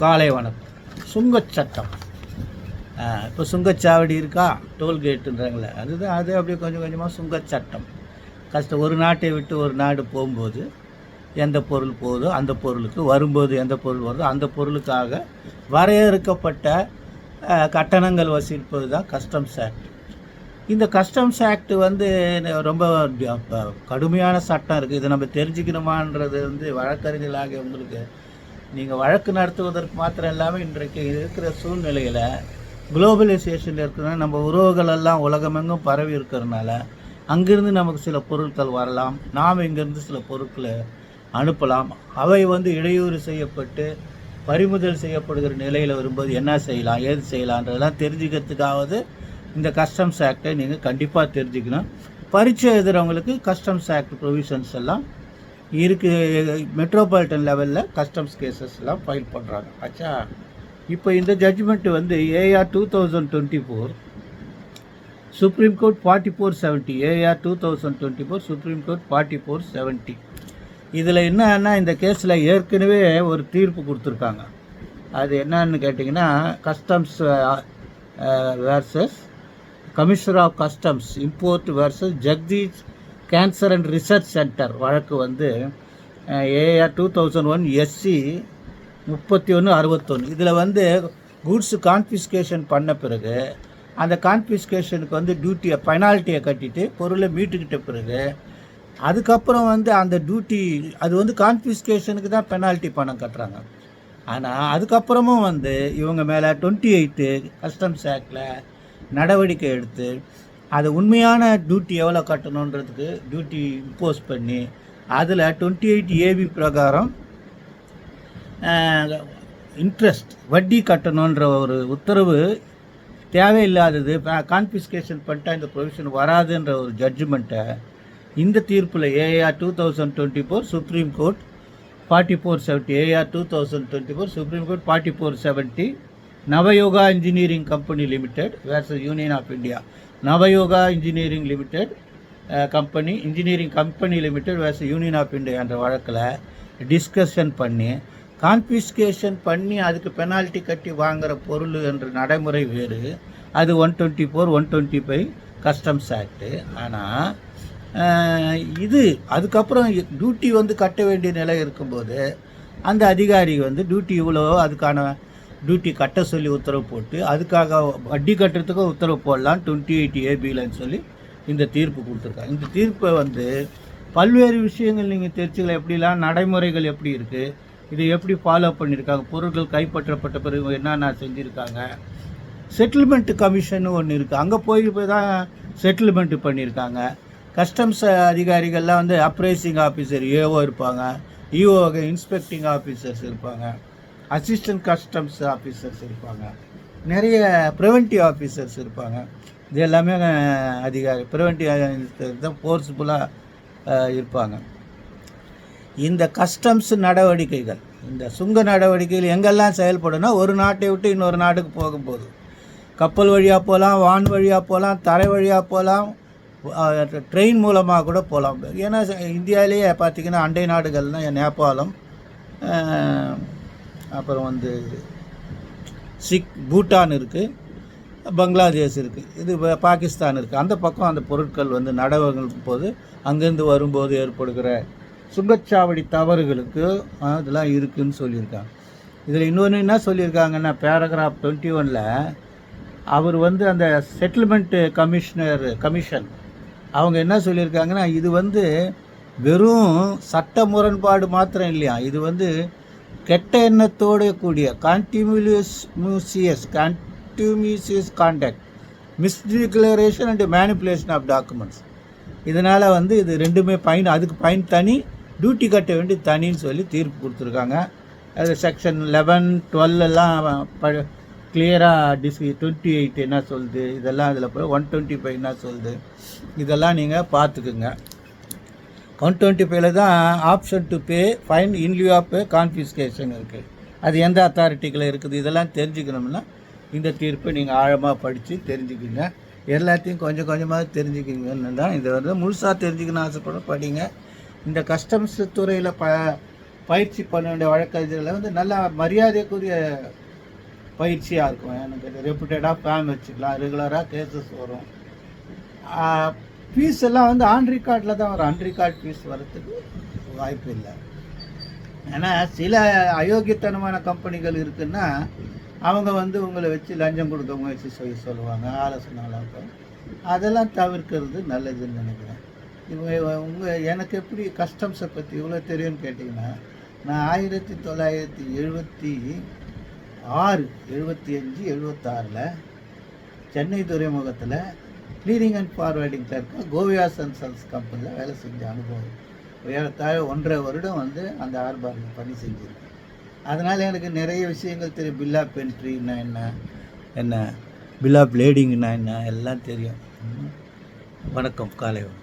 காலை வணக்கம். சுங்கச் சட்டம். இப்போ சுங்கச்சாவடி இருக்கா? டோல்கேட்டுன்றாங்களே. அதுதான் அது அப்படியே கொஞ்சம் கொஞ்சமாக சுங்கச் சட்டம். கஷ்டம் ஒரு நாட்டை விட்டு ஒரு நாடு போகும்போது எந்த பொருள் போகுதோ அந்த பொருளுக்கு வரும்போது எந்த பொருள் வருதோ அந்த பொருளுக்காக வரையறுக்கப்பட்ட கட்டணங்கள் வசூலிப்பது தான் கஸ்டம்ஸ் ஆக்ட். இந்த கஸ்டம்ஸ் ஆக்ட் வந்து ரொம்ப கடுமையான சட்டம் இருக்குது இதை நம்ம தெரிஞ்சுக்கணுமான்றது வந்து வழக்கறிஞர்களாக உங்களுக்கு நீங்கள் வழக்கு நடத்துவதற்கு மாத்திரம் இல்லாமல் இன்றைக்கு இருக்கிற சூழ்நிலையில் குளோபலைசேஷன் இருக்கிற நம்ம உறவுகள் எல்லாம் உலகமெங்கும் பரவி இருக்கிறதுனால அங்கிருந்து நமக்கு சில பொருட்கள் வரலாம். நாம் இங்கிருந்து சில பொருட்களை அனுப்பலாம். அவை வந்து இடையூறு செய்யப்பட்டு பறிமுதல் செய்யப்படுகிற நிலையில் வரும்போது என்ன செய்யலாம் ஏது செய்யலான்றதெல்லாம் தெரிஞ்சுக்கிறதுக்காவது இந்த கஸ்டம்ஸ் ஆக்டை நீங்கள் கண்டிப்பாக தெரிஞ்சுக்கணும். பரீட்சை எழுதுகிறவங்களுக்கு கஸ்டம்ஸ் ஆக்ட் ப்ரொவிஷன்ஸ் எல்லாம் இருக்கு மெட்ரோபாலிட்டன் லெவலில் கஸ்டம்ஸ் கேசஸ்லாம் ஃபைல் பண்ணுறாங்க ஆச்சா இப்போ இந்த ஜட்ஜ்மெண்ட் வந்து AR two thousand twenty four Supreme Court forty four seventy AR two thousand twenty four Supreme Court forty four seventy இதில் என்னன்னா இந்த கேஸில் ஏற்கனவே ஒரு தீர்ப்பு கொடுத்துருக்காங்க. அது என்னன்னு கேட்டிங்கன்னா customs versus commissioner of customs import versus Jagdish cancer and research centre வழக்கு வந்து AR two thousand one SC முப்பத்தி ஒன்று அறுபத்தொன்று இதில் வந்து குட்ஸு கான்ஃபிஸ்கேஷன் பண்ண பிறகு அந்த கான்ஃபிஸ்கேஷனுக்கு வந்து டியூட்டியை பெனால்ட்டியை கட்டிட்டு பொருளை மீட்டுக்கிட்ட பிறகு அதுக்கப்புறம் வந்து அந்த டியூட்டி அது வந்து கான்ஃபிஸ்கேஷனுக்கு தான் பெனால்ட்டி பணம் கட்டுறாங்க. ஆனால் அதுக்கப்புறமும் வந்து இவங்க மேலே டுவெண்ட்டி எயிட்டு கஸ்டம்ஸ் ஆக்டில் நடவடிக்கை எடுத்து அது உண்மையான டியூட்டி எவ்வளோ கட்டணுன்றதுக்கு டியூட்டி இம்போஸ் பண்ணி அதில் டுவெண்ட்டி எயிட் ஏபி பிரகாரம் இன்ட்ரெஸ்ட் வட்டி கட்டணுன்ற ஒரு உத்தரவு தேவையில்லாதது கான்ஃபிஸ்கேஷன் பண்ணிட்டா இந்த ப்ரொவிஷன் வராதுன்ற ஒரு ஜட்ஜ்மெண்ட்டை இந்த தீர்ப்பில் AR two thousand twenty four Supreme Court forty four seventy AR two thousand twenty four Supreme Court forty four seventy Navayoga engineering company limited versus union of India Navayoga engineering limited company engineering company limited versus union of India என்ற வழக்கில் discussion பண்ணி confiscation பண்ணி அதுக்கு penalty கட்டி வாங்குகிற பொருள் என்ற நடைமுறை வேறு. அது one twenty four one twenty five customs act ஆனால் இது அதுக்கப்புறம் டியூட்டி வந்து கட்ட வேண்டிய நிலை இருக்கும்போது அந்த அதிகாரி வந்து டியூட்டி இவ்வளோ அதுக்கான டியூட்டி கட்ட சொல்லி உத்தரவு போட்டு அதுக்காக வட்டி கட்டுறதுக்கு உத்தரவு போடலாம் டுவெண்ட்டி எயிட் ஏபிலன்னு சொல்லி இந்த தீர்ப்பு கொடுத்துருக்காங்க. இந்த தீர்ப்பை வந்து பல்வேறு விஷயங்கள் நீங்கள் தெரிஞ்சுக்கலாம் எப்படிலாம் நடைமுறைகள் எப்படி இருக்குது இதை எப்படி ஃபாலோ பண்ணியிருக்காங்க பொருட்கள் கைப்பற்றப்பட்ட பிறகு என்னென்ன செஞ்சுருக்காங்க செட்டில்மெண்ட் கமிஷன் ஒன்று இருக்குது அங்கே போய் போய் தான் செட்டில்மெண்ட் பண்ணியிருக்காங்க. கஸ்டம்ஸ் அதிகாரிகள்லாம் வந்து அப்ரைசிங் ஆஃபீஸர் ஏஓ இருப்பாங்க. இஓ இன்ஸ்பெக்டிங் ஆஃபீஸர்ஸ் இருப்பாங்க. அசிஸ்டன்ட் கஸ்டம்ஸ் ஆஃபீஸர்ஸ் இருப்பாங்க. நிறைய ப்ரிவென்டிவ் ஆஃபீஸர்ஸ் இருப்பாங்க. இது எல்லாமே அதிகாரி ப்ரிவென்டிவ் தான் ஃபோர்ஸ்ஃபுல்லாக இருப்பாங்க. இந்த கஸ்டம்ஸ் நடவடிக்கைகள் இந்த சுங்க நடவடிக்கைகள் எங்கெல்லாம் செயல்படும்னா ஒரு நாட்டை விட்டு இன்னொரு நாட்டுக்கு போகும்போது. கப்பல் வழியாக போகலாம் வான் வழியாக போகலாம் தரை வழியாக போகலாம் ட்ரெயின் மூலமாக கூட போகலாம். ஏன்னா இந்தியாவிலேயே பார்த்திங்கன்னா அண்டை நாடுகள்னால் நேபாளம் அப்புறம் வந்து சிக் பூட்டான் இருக்குது பங்களாதேஷ் இருக்குது இது பாகிஸ்தான் இருக்குது அந்த பக்கம் அந்த பொருட்கள் வந்து நடவடிக்கை போது அங்கேருந்து வரும்போது ஏற்படுகிற சுங்கச்சாவடி தவறுகளுக்கு இதெல்லாம் இருக்குதுன்னு சொல்லியிருக்காங்க. இதில் இன்னொன்று என்ன சொல்லியிருக்காங்கன்னா பேராகிராஃப் டுவெண்ட்டி ஒனில் அவர் வந்து அந்த செட்டில்மெண்ட்டு கமிஷனர் கமிஷன் அவங்க என்ன சொல்லியிருக்காங்கன்னா இது வந்து வெறும் சட்ட முரண்பாடு மாத்திரம் இல்லையா? இது வந்து கெட்ட எண்ணத்தோடு கூடிய கான்டிமியூஸ் Musaeus contumacious conduct misdeclaration and manipulation of documents இதனால் வந்து இது ரெண்டுமே பயன் அதுக்கு பயன் தனி டியூட்டி கட்ட வேண்டி தனின்னு சொல்லி தீர்ப்பு கொடுத்துருக்காங்க. அது செக்ஷன் லெவன் டுவெல் எல்லாம் ப கிளியராக டிஸ் டுவெண்ட்டி எயிட் என்ன சொல்லுது இதெல்லாம் அதில் போய் ஒன் டுவெண்ட்டி ஃபைவ் என்ன சொல்லுது இதெல்லாம் நீங்கள் பார்த்துக்குங்க. ஒன் டுவெண்ட்டி ஃபைவ்ல தான் option to pay fine in lieu of pay confiscation இருக்குது அது எந்த அத்தாரிட்டிக்கில் இருக்குது? இதெல்லாம் தெரிஞ்சுக்கணும்னா இந்த தீர்ப்பை நீங்கள் ஆழமாக படித்து தெரிஞ்சுக்கிங்க. எல்லாத்தையும் கொஞ்சம் கொஞ்சமாக தெரிஞ்சுக்கிங்கன்னு தான் இதை வந்து முழுசாக தெரிஞ்சுக்கணும்னு ஆசைப்பட படிங்க. இந்த கஸ்டம்ஸ் துறையில் ப பயிற்சி பண்ண வேண்டிய வழக்கறிஞர்களை வந்து நல்லா மரியாதைக்குரிய பயிற்சியாக இருக்கும். எனக்கு ரெப்புடேடாக ஃபேம் வச்சுக்கலாம். ரெகுலராக கேசஸ் வரும். ஃபீஸ் எல்லாம் வந்து ஆன் ரெக்கார்டில் தான் வரும். அன் ரெக்கார்ட் ஃபீஸ் வரத்துக்கு வாய்ப்பு இல்லை. ஏன்னா சில அயோக்கியத்தனமான கம்பெனிகள் இருக்குன்னா அவங்க வந்து உங்களை வச்சு லஞ்சம் கொடுக்க முயற்சி செய்ய சொல்லுவாங்க ஆலோசனை இருக்கும். அதெல்லாம் தவிர்க்கிறது நல்லதுன்னு நினைக்கிறேன். இவங்க உங்கள் எனக்கு எப்படி கஸ்டம்ஸை பற்றி இவ்வளோ தெரியும்னு கேட்டிங்கன்னா நான் ஆயிரத்தி தொள்ளாயிரத்தி எழுபத்தி ஆறு எழுபத்தி அஞ்சு எழுபத்தாறில் சென்னை துறைமுகத்தில் க்ளீனிங் அண்ட் ஃபார்வேர்டிங் கிளர்க்காக கோவியாஸ் அண்ட் சன்ஸ் கம்பெனியில் வேலை செஞ்ச அனுபவம். ஏறத்தாழ ஒன்றரை வருடம் வந்து அந்த ஆர்பாரில் பணி செஞ்சுருக்கேன். அதனால் எனக்கு நிறைய விஷயங்கள் தெரியும். பில் ஆஃப் என்ட்ரின்னா என்ன என்ன? பில் ஆஃப் லேடிங்னா என்ன? எல்லாம் தெரியும். வணக்கம் காலை வணக்கம்.